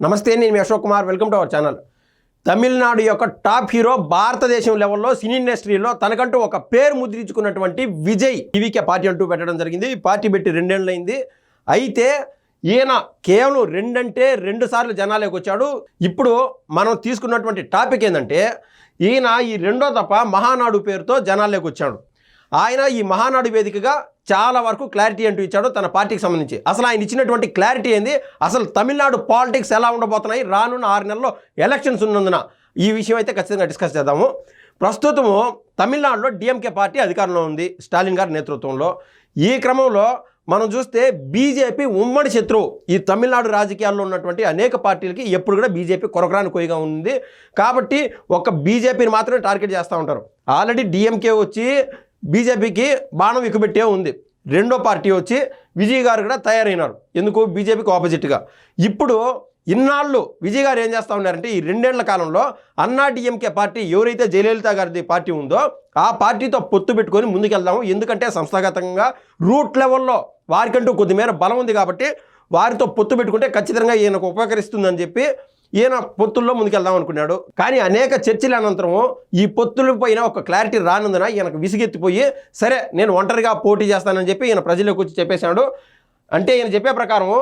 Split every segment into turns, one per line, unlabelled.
నమస్తే నేను మీ Ashok Kumar. Welcome to our channel Tamil Nadu యొక్క టాప్ హీరో భారతదేశం లెవెల్లో సినీ ఇండస్ట్రీలో తనకంటూ ఒక పేరు ముద్రించుకున్నటువంటి విజయ్ టీవీకే పార్టీ అంటూ పెట్టడం జరిగింది. ఈ పార్టీ పెట్టి రెండేళ్ళైంది అయితే ఈయన కేవలం రెండంటే రెండు సార్లు జనాలకు వచ్చాడు. ఇప్పుడు మనం తీసుకున్నటువంటి టాపిక్ ఏంటంటే ఈయన ఈ రెండో తప్ప మహానాడు పేరుతో జనాలకు వచ్చాడు. ఆయన ఈ మహానాడు వేదికగా చాలా వరకు క్లారిటీ అంటూ ఇచ్చాడు తన పార్టీకి సంబంధించి. అసలు ఆయన ఇచ్చినటువంటి క్లారిటీ ఏంది? అసలు తమిళనాడు పాలిటిక్స్ ఎలా ఉండబోతున్నాయి? రానున్న ఆరు నెలల్లో ఎలక్షన్స్ ఉన్నందున ఈ విషయం అయితే ఖచ్చితంగా డిస్కస్ చేద్దాము. ప్రస్తుతము తమిళనాడులో డిఎంకే పార్టీ అధికారంలో ఉంది స్టాలిన్ గారి నేతృత్వంలో. ఈ క్రమంలో మనం చూస్తే బీజేపీ ఉమ్మడి శత్రువు. ఈ తమిళనాడు రాజకీయాల్లో ఉన్నటువంటి అనేక పార్టీలకి ఎప్పుడు కూడా బీజేపీ కొరకరాని కొయ్యగా ఉంది. కాబట్టి ఒక బీజేపీని మాత్రమే టార్గెట్ చేస్తూ ఉంటారు. ఆల్రెడీ డిఎంకే వచ్చి బీజేపీకి బాణం ఎక్కుబెట్టే ఉంది. రెండో పార్టీ వచ్చి విజయ్ గారు కూడా తయారైనారు. ఎందుకు? బీజేపీకి ఆపోజిట్గా ఇప్పుడు ఇన్నాళ్ళు విజయ్ గారు ఏం చేస్తూ ఉన్నారంటే ఈ రెండేళ్ళ కాలంలో అన్నా డిఎంకే పార్టీ ఎవరైతే జయలలిత గారిది పార్టీ ఉందో ఆ పార్టీతో పొత్తు పెట్టుకొని ముందుకెళ్దాము. ఎందుకంటే సంస్థాగతంగా రూట్ లెవెల్లో వారికంటూ కొద్దిమేర బలం ఉంది కాబట్టి వారితో పొత్తు పెట్టుకుంటే ఖచ్చితంగా ఈయనకు ఉపకరిస్తుందని చెప్పి ఈయన పొత్తుల్లో ముందుకెళ్దాం అనుకున్నాడు. కానీ అనేక చర్చల అనంతరం ఈ పొత్తుల పైన ఒక క్లారిటీ రానందున ఈయనకు విసిగెత్తిపోయి సరే నేను ఒంటరిగా పోటీ చేస్తానని చెప్పి ఈయన ప్రజలకు వచ్చి చెప్పేశాడు. అంటే ఈయన చెప్పే ప్రకారం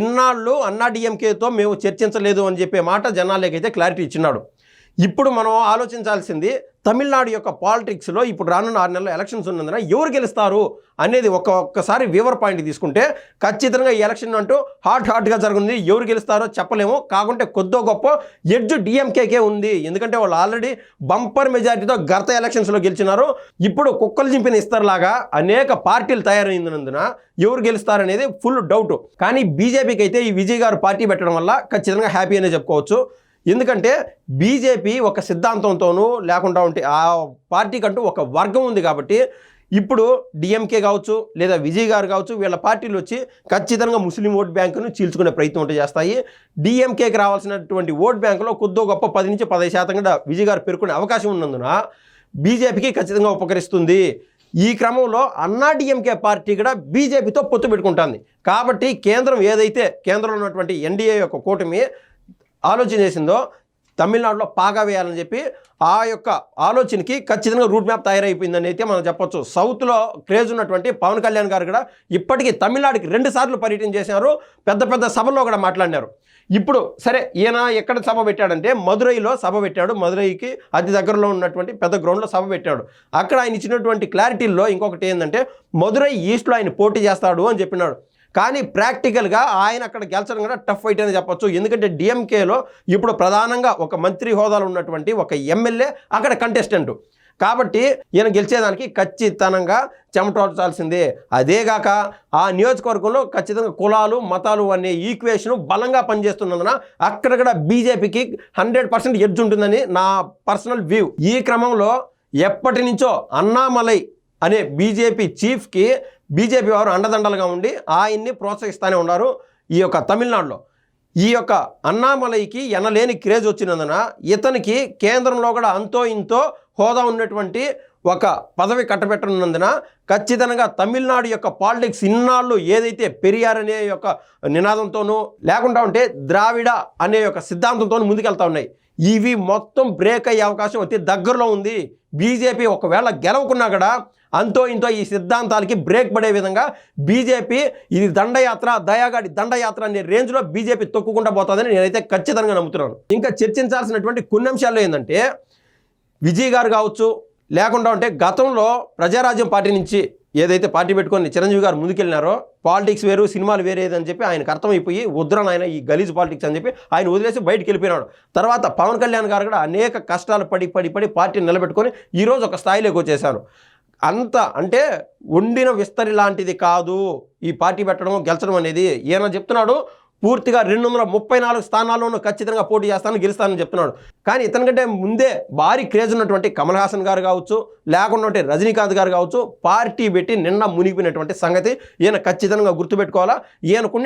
ఇన్నాళ్ళు అన్నా డిఎంకేతో మేము చర్చించలేదు అని చెప్పే మాట జనాలకైతే క్లారిటీ ఇచ్చినాడు. ఇప్పుడు మనం ఆలోచించాల్సింది తమిళనాడు యొక్క పాలిటిక్స్లో ఇప్పుడు రానున్న ఆరు నెలల ఎలక్షన్స్ ఉన్నందున ఎవరు గెలుస్తారు అనేది ఒక ఒక్కసారి వివర్ పాయింట్ తీసుకుంటే ఖచ్చితంగా ఈ ఎలక్షన్ అంటూ హాట్ హాట్గా జరుగుతుంది. ఎవరు గెలుస్తారో చెప్పలేము. కాకుంటే కొద్దో గొప్ప ఎడ్జ్ డిఎంకేకే ఉంది. ఎందుకంటే వాళ్ళు ఆల్రెడీ బంపర్ మెజారిటీతో గత ఎలక్షన్స్లో గెలిచినారు. ఇప్పుడు కుక్కలు చింపిన ఇస్తారులాగా అనేక పార్టీలు తయారైనందున ఎవరు గెలుస్తారనేది ఫుల్ డౌట్ కానీ బీజేపీకి అయితే ఈ విజయ్ గారు పార్టీ పెట్టడం వల్ల ఖచ్చితంగా హ్యాపీ అనే చెప్పుకోవచ్చు. ఎందుకంటే బీజేపీ ఒక సిద్ధాంతంతోనూ లేకుండా ఉంటే ఆ పార్టీకంటూ ఒక వర్గం ఉంది కాబట్టి ఇప్పుడు డిఎంకే కావచ్చు లేదా విజయ్ గారు కావచ్చు వీళ్ళ పార్టీలు వచ్చి ఖచ్చితంగా ముస్లిం ఓట్ బ్యాంకును చీల్చుకునే ప్రయత్నం ఉంటే చేస్తాయి. డిఎంకేకి రావాల్సినటువంటి ఓట్ బ్యాంకులో కొద్దో గొప్ప పది నుంచి పదహైదు శాతం కూడా విజయ్ గారు పేర్కొనే అవకాశం ఉన్నందున బీజేపీకి ఖచ్చితంగా ఉపకరిస్తుంది. ఈ క్రమంలో అన్నా డిఎంకే పార్టీ కూడా బీజేపీతో పొత్తు పెట్టుకుంటుంది. కాబట్టి కేంద్రం ఏదైతే కేంద్రంలో ఉన్నటువంటి ఎన్డీఏ యొక్క కూటమి ఆలోచన చేసిందో తమిళనాడులో పాగా వేయాలని చెప్పి ఆ యొక్క ఆలోచనకి ఖచ్చితంగా రూట్ మ్యాప్ తయారైపోయిందని అయితే మనం చెప్పొచ్చు. సౌత్లో క్రేజ్ ఉన్నటువంటి పవన్ కళ్యాణ్ గారు కూడా ఇప్పటికీ తమిళనాడుకి రెండు సార్లు పర్యటన చేశారు. పెద్ద పెద్ద సభల్లో కూడా మాట్లాడినారు. ఇప్పుడు సరే ఈయన ఎక్కడ సభ పెట్టాడంటే మదురైలో సభ పెట్టాడు. మదురైకి అతి దగ్గరలో ఉన్నటువంటి పెద్ద గ్రౌండ్లో సభ పెట్టాడు. అక్కడ ఆయన ఇచ్చినటువంటి క్లారిటీల్లో ఇంకొకటి ఏంటంటే మదురై ఈస్ట్లో ఆయన పోటీ చేస్తాడు అని చెప్పినాడు. కానీ ప్రాక్టికల్గా ఆయన అక్కడ గెలిచడం కూడా టఫ్ ఫైట్ అని చెప్పొచ్చు. ఎందుకంటే డిఎంకేలో ఇప్పుడు ప్రధానంగా ఒక మంత్రి హోదాలో ఉన్నటువంటి ఒక ఎమ్మెల్యే అక్కడ కంటెస్టెంట్ కాబట్టి ఈయన గెలిచేదానికి ఖచ్చితంగా చెమటోల్చాల్సిందే అదేగాక ఆ నియోజకవర్గంలో ఖచ్చితంగా కులాలు మతాలు అనే ఈక్వేషన్ బలంగా పనిచేస్తున్నందున అక్కడ కూడా బీజేపీకి హండ్రెడ్ పర్సెంట్ ఎడ్జ్ ఉంటుందని నా పర్సనల్ వ్యూ. ఈ క్రమంలో ఎప్పటి నుంచో అన్నామలై అనే బీజేపీ చీఫ్కి బీజేపీ వారు అండదండలుగా ఉండి ఆయన్ని ప్రోత్సహిస్తూనే ఉన్నారు ఈ యొక్క తమిళనాడులో. ఈ యొక్క అన్నామలైకి ఎనలేని క్రేజ్ వచ్చినందున ఇతనికి కేంద్రంలో కూడా అంతో ఇంతో హోదా ఉన్నటువంటి ఒక పదవి కట్టబెట్టనున్నందున ఖచ్చితంగా తమిళనాడు యొక్క పాలిటిక్స్ ఇన్నాళ్ళు ఏదైతే పెరియార్ అనే యొక్క నినాదంతోనూ లేకుండా ఉంటే ద్రావిడ అనే యొక్క సిద్ధాంతంతో ముందుకెళ్తా ఉన్నాయి. ఇవి మొత్తం బ్రేక్ అయ్యే అవకాశం అతి దగ్గరలో ఉంది. బీజేపీ ఒకవేళ గెలవకున్నా కూడా అంతో ఇంతో ఈ సిద్ధాంతాలకి బ్రేక్ పడే విధంగా బీజేపీ ఇది దండయాత్ర దయాగాడి దండయాత్ర అనే రేంజ్లో బీజేపీ తొక్కుకుండా పోతుందని నేనైతే ఖచ్చితంగా నమ్ముతున్నాను. ఇంకా చర్చించాల్సినటువంటి కొన్ని అంశాలు ఏంటంటే విజయ్ గారు కావచ్చు లేకుండా ఉంటే గతంలో ప్రజారాజ్యం పార్టీ నుంచి ఏదైతే పార్టీ పెట్టుకొని చిరంజీవి గారు ముందుకెళ్ళినారో పాలిటిక్స్ వేరు సినిమాలు వేరేదని చెప్పి ఆయనకు అర్థమైపోయి వద్దురని ఆయన ఈ గలీజ్ పాలిటిక్స్ అని చెప్పి ఆయన వదిలేసి బయటికి వెళ్ళిపోయినాడు. తర్వాత పవన్ కళ్యాణ్ గారు కూడా అనేక కష్టాలు పడి పడి పడి పార్టీని నిలబెట్టుకొని ఈరోజు ఒక స్థాయిలోకి వచ్చేసారు అంత అంటే ఉండిన విస్తరి లాంటిది కాదు. ఈ పార్టీ పెట్టడం గెలచడం అనేది. ఈయన చెప్తున్నాడు పూర్తిగా రెండు వందల ముప్పై నాలుగు స్థానాల్లోనూ ఖచ్చితంగా పోటీ చేస్తాను గెలుస్తానని చెప్తున్నాడు. కానీ ఇతనికంటే ముందే భారీ క్రేజ్ ఉన్నటువంటి కమల్ హాసన్ గారు కావచ్చు లేకుండా రజనీకాంత్ గారు కావచ్చు పార్టీ పెట్టి నిన్న మునిగిపోయినటువంటి సంగతి ఈయన ఖచ్చితంగా గుర్తుపెట్టుకోవాలా? ఈయనకు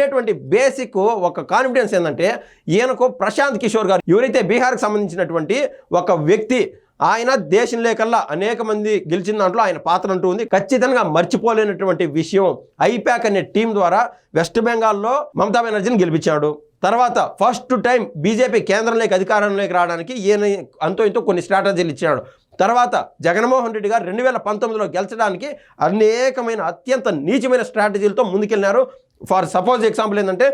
బేసిక్ ఒక కాన్ఫిడెన్స్ ఏంటంటే ఈయనకు ప్రశాంత్ కిషోర్ గారు ఎవరైతే బీహార్కి సంబంధించినటువంటి ఒక వ్యక్తి ఆయన దేశం లేకల్లా అనేక మంది గెలిచిన దాంట్లో ఆయన పాత్ర అంటూ ఉంది. ఖచ్చితంగా మర్చిపోలేనటువంటి విషయం ఐపాక్ అనే టీం ద్వారా వెస్ట్ బెంగాల్లో మమతా బెనర్జీని గెలిపించాడు. తర్వాత ఫస్ట్ టైం బీజేపీ కేంద్రంలోకి అధికారంలోకి రావడానికి ఈయన అంతో ఇంతో కొన్ని స్ట్రాటజీలు ఇచ్చాడు. తర్వాత జగన్మోహన్ రెడ్డి గారు రెండు వేల పంతొమ్మిదిలో గెలిచడానికి అనేకమైన అత్యంత నీచమైన స్ట్రాటజీలతో ముందుకెళ్ళినారు. ఫర్ సపోజ్ ఎగ్జాంపుల్ ఏంటంటే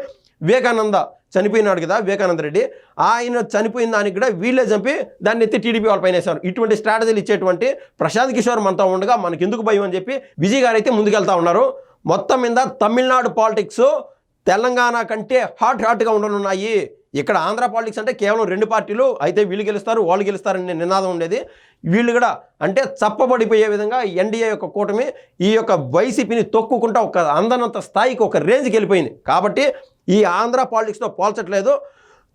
వివేకానంద చనిపోయినాడు కదా వివేకానంద రెడ్డి. ఆయన చనిపోయిన దానికి కూడా వీళ్ళే చంపి దాన్ని ఎత్తి టీడీపీ వాళ్ళ పైన వేశారు. ఇటువంటి స్ట్రాటజీలు ఇచ్చేటువంటి ప్రశాంత్ కిషోర్ మనతో ఉండగా మనకి ఎందుకు భయం అని చెప్పి విజయ్ గారు అయితే ముందుకెళ్తా ఉన్నారు. మొత్తం మీద తమిళనాడు పాలిటిక్స్ తెలంగాణ కంటే హాట్ హాట్గా ఉండనున్నాయి. ఇక్కడ ఆంధ్ర పాలిటిక్స్ అంటే కేవలం రెండు పార్టీలు అయితే వీళ్ళు గెలుస్తారు వాళ్ళు గెలుస్తారని నినాదం ఉండేది. వీళ్ళు కూడా అంటే చప్పబడిపోయే విధంగా ఎన్డీఏ యొక్క కూటమి ఈ యొక్క వైసీపీని తొక్కుకుంటా ఒక అందనంత స్థాయికి ఒక రేంజ్కి వెళ్ళిపోయింది. కాబట్టి ఈ ఆంధ్ర పాలిటిక్స్తో పోల్చట్లేదు.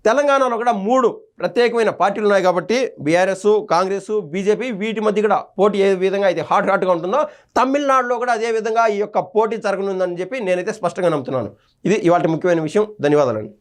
తెలంగాణలో కూడా మూడు ప్రత్యేకమైన పార్టీలు ఉన్నాయి కాబట్టి బీఆర్ఎస్ కాంగ్రెస్ బీజేపీ వీటి మధ్య కూడా పోటీ ఏ విధంగా అయితే హాట్ హాట్గా ఉంటుందో తమిళనాడులో కూడా అదే విధంగా ఈ యొక్క పోటీ జరగనుందని చెప్పి నేనైతే స్పష్టంగా నమ్ముతున్నాను. ఇది ఇవాళ ముఖ్యమైన విషయం. ధన్యవాదాలండి.